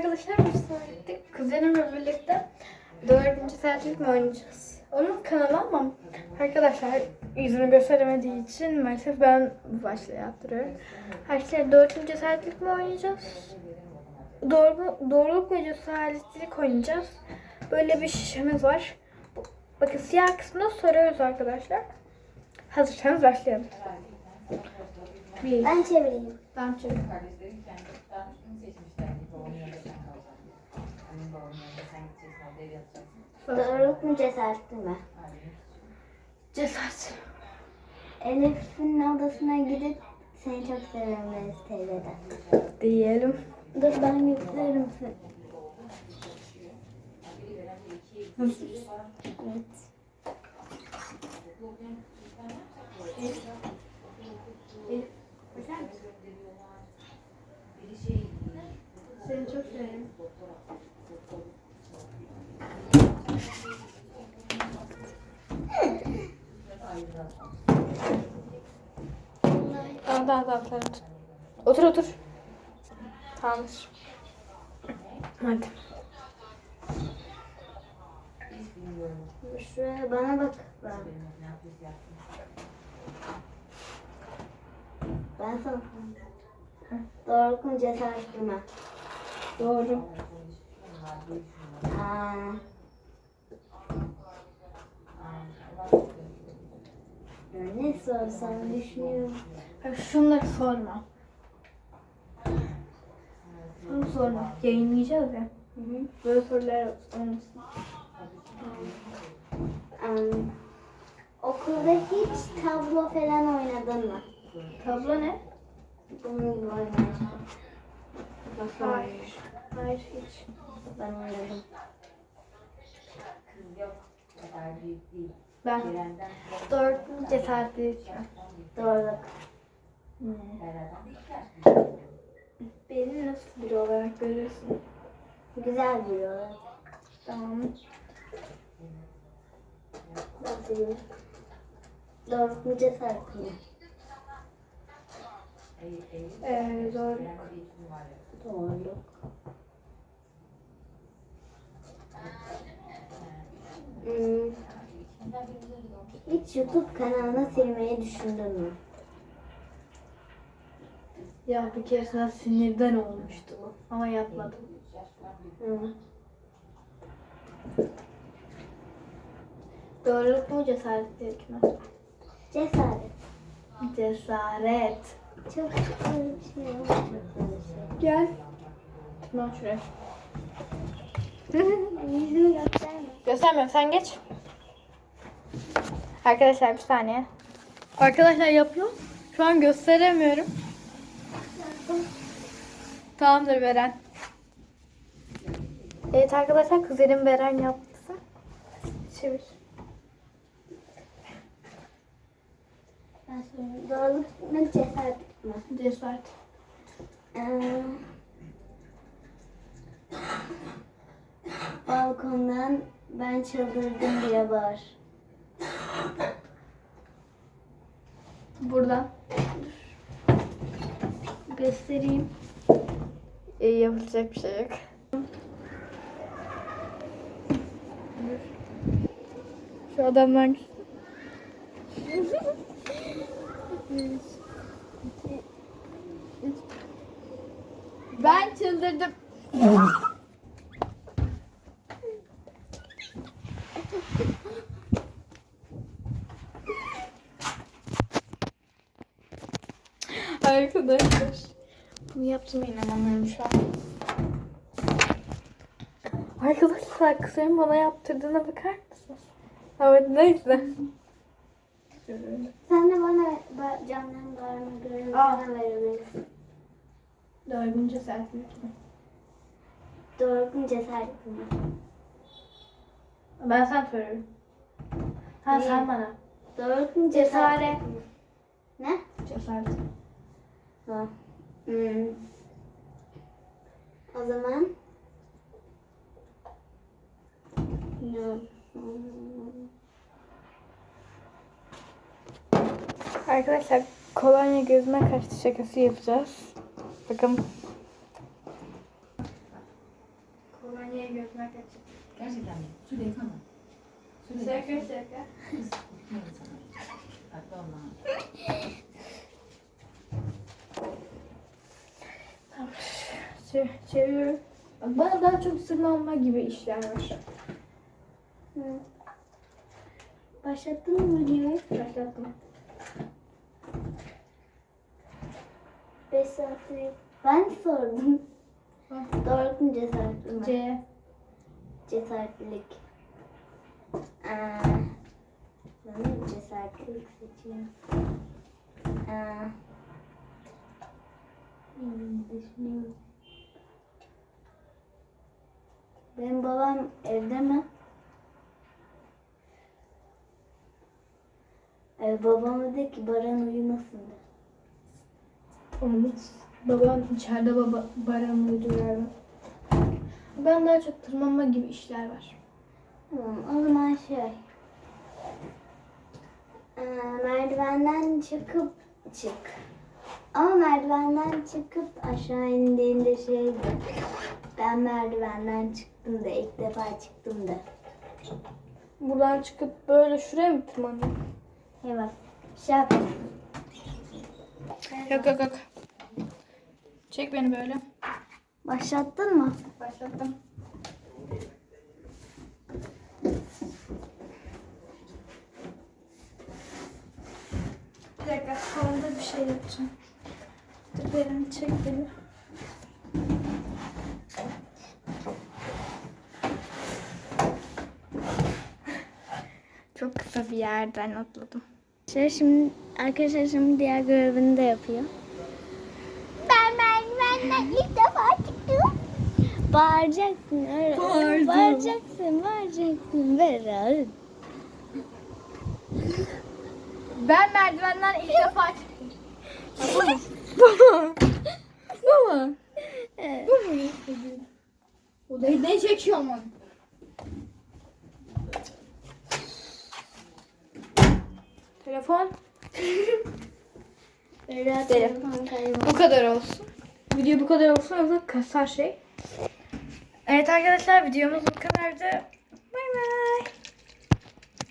Arkadaşlar biz gittik. Kuzenimle birlikte dördüncü saatlik mi oynayacağız? Onun kanalı ama arkadaşlar yüzünü gösteremediği için maalesef ben bu başla yaptırıyorum. Arkadaşlar dördüncü saatlik mi oynayacağız? Doğru, doğruluk ve cesaretlilik oynayacağız. Böyle bir şişemiz var. Bakın siyah kısmında soruyoruz arkadaşlar. Hazırsanız başlayalım. Bir, Ben çevireyim. ben çevir. Mu cesaretli mi? Cesaret. Elif'in odasına gidip seni çok seviyorum Elif teyzeden. Diyelim. Dur ben gösteririm seni. Evet. Seni çok severim. Tamam tamam tamam. Otur otur. Tamamdır. Hadi. Şuraya bana bak. Ben, ben sana Doğruluk mu cesaretli mi? Doğru. Aa, ya ne sorsam düşünüyorum. Bak şunları sorma. Bunu sorma. Yayınlayacağız ya. Hı hı. Böyle sorular olmasın. Am, okulda hiç tablo falan oynadın mı? Tablo ne? Bunun gibi. Nasıl Hayır. Hayır hiç. Ben oynadım. Kız yok. O kadar büyük değil. Ben cesaretlilik. Doğruluk. Da iki yaş büyük. Beni nasıl biri olarak görüyorsun? Güzel bir yol. Tamam. Nasıl bir Doğruluk mu cesaret mi? Ee, doğru. Ceren'de bir isim var ya. Doğruluk. Hmm, İçinden bir güzel olmuş. Hiç YouTube kanalını silmeyi düşündün mü? Ya bir keresinde sinirden olmuştu bu. Ama yapmadım. Hı. Doğruluk mu cesaretlilik mi? Cesaret. Cesaret. Çok öyle bir şey Gel. Tamam şuraya. gösterme. Göstermiyorum sen geç. Arkadaşlar bir saniye. Arkadaşlar yapıyorum. Şu an gösteremiyorum. Tamamdır Beren. Evet arkadaşlar kuzenim Beren yaptı. Çevir. Doğruluk mu cesaret mi? Cesaret. Ee, balkondan ben çıldırdım diye bağır. Buradan. Göstereyim. İyi yapılacak bir şey yok. Şu adamdan Ben çıldırdım. Arkadaşlar. Bunu yaptığıma inanamıyorum şu an. Arkadaşlar kızım bana yaptırdığına bakar mısınız? Evet neyse. Sen de bana ba- camdan görevini Aa. bana verebilirsin. Dördüncü sertlik mi? Mu cesaret mi? Ben sen soruyorum. Ha sen bana. Mu cesaret Cesaret. mi? Ne? Cesaret. Ha. Hmm. O zaman ne? Arkadaşlar kolonya gözüme kaçtı şakası yapacağız. Bakın. Kolonyayı gözüme kaçır. Gerçekten mi? Su yıkama. Su Şaka şaka. Neydi sana? Tatlı olma. Çe- çeviriyorum. Bana daha çok tırmanma gibi işler var. Hı. Başlattın mı videoyu? Başlattım. 5 saattir. Ben sordum. Hı. Doğru mu cesaretli mi? C. Cesaretlilik. Ee, ben cesaretlilik seçeyim. Ee, hmm, düşünüyorum. Benim babam evde mi? Ee, babama de ki Baran uyumasın de. Olmaz. Babam içeride baba baranı uyduruyor. Ben daha çok tırmanma gibi işler var. Tamam o zaman şey. Ee, merdivenden çıkıp çık. Ama merdivenden çıkıp aşağı indiğinde şeydi. Ben merdivenden çıktım da ilk defa çıktım da. Buradan çıkıp böyle şuraya mı tırmanayım? Bak. Şey yap. Yok yok yok. Çek beni böyle. Başlattın mı? Başlattım. Bir dakika sonunda bir şey yapacağım. Dur beni çek beni. Kısa bir yerden atladım. Şey şimdi arkadaşlar şimdi diğer görevini de yapıyor. Ben merdivenden ilk defa çıktım. Bağıracaksın öyle. Bağırdım. Bağıracaksın, bağıracaksın. Berat. Ben merdivenden ilk defa çıktım. Baba. Baba. Evet. Bu mu? Odayı ne çekiyor mu? Telefon. Berat Telefon. Bu kadar olsun. Video bu kadar olsun yoksa kasar şey. Evet arkadaşlar videomuz bu kadardı.